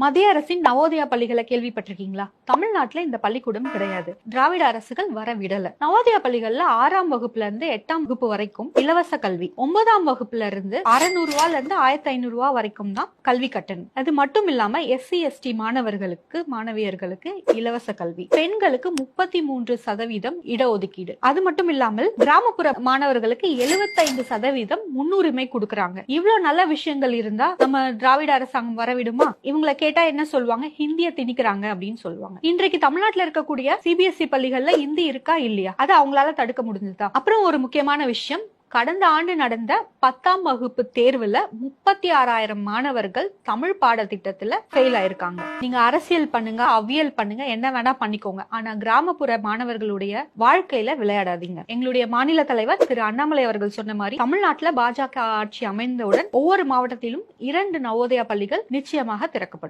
மத்திய அரசின் நவோதயா பள்ளிகளை கேள்விப்பட்டிருக்கீங்களா? தமிழ்நாட்டுல இந்த பள்ளிக்கூடம் கிடையாது. திராவிட அரசுகள் வர விடல. நவோதயா பள்ளிகள்ல ஆறாம் வகுப்புல இருந்து எட்டாம் வகுப்பு வரைக்கும் இலவச கல்வி ஒன்பதாம் வகுப்புல இருந்து அறுநூறு ரூபால இருந்து ஆயிரத்தி ஐநூறு ரூபாய் வரைக்கும் தான் கல்வி கட்டணம். அது மட்டும் இல்லாம எஸ்சி எஸ்டி மாணவர்களுக்கு மாணவியர்களுக்கு இலவச கல்வி. பெண்களுக்கு முப்பத்தி மூன்று சதவீதம் இடஒதுக்கீடு. அது மட்டும் இல்லாமல் கிராமப்புற மாணவர்களுக்கு 75% சதவீதம் முன்னுரிமை கொடுக்கறாங்க. இவ்வளவு நல்ல விஷயங்கள் இருந்தா நம்ம திராவிட அரசாங்கம் வரவிடுமா? இவங்களை கேட்டா என்ன சொல்லுவாங்க? ஹிந்திய திணிக்கிறாங்க அப்படின்னு சொல்லுவாங்க. இன்றைக்கு தமிழ்நாட்டுல இருக்கக்கூடிய சிபிஎஸ்இ பள்ளிகள்ல ஹிந்தி இருக்கா இல்லையா? அது அவங்களால தடுக்க முடிஞ்சதுதான் அப்புறம் ஒரு முக்கியமான விஷயம். கடந்த ஆண்டு நடந்த பத்தாம் வகுப்பு தேர்வுல முப்பத்தி ஆறாயிரம் மாணவர்கள் தமிழ் பாடத்திட்டத்துல ஃபெயில் ஆயிருக்காங்க. நீங்க அரசியல் பண்ணுங்க அவியல் பண்ணுங்க என்ன வேணா பண்ணிக்கோங்க. ஆனா கிராமப்புற மாணவர்களுடைய வாழ்க்கையில விளையாடாதீங்க. எங்களுடைய மாநில தலைவர் திரு அண்ணாமலை அவர்கள் சொன்ன மாதிரி தமிழ்நாட்டுல பாஜக ஆட்சி அமைந்தவுடன் ஒவ்வொரு மாவட்டத்திலும் இரண்டு நவோதயா பள்ளிகள் நிச்சயமாக திறக்கப்படும்.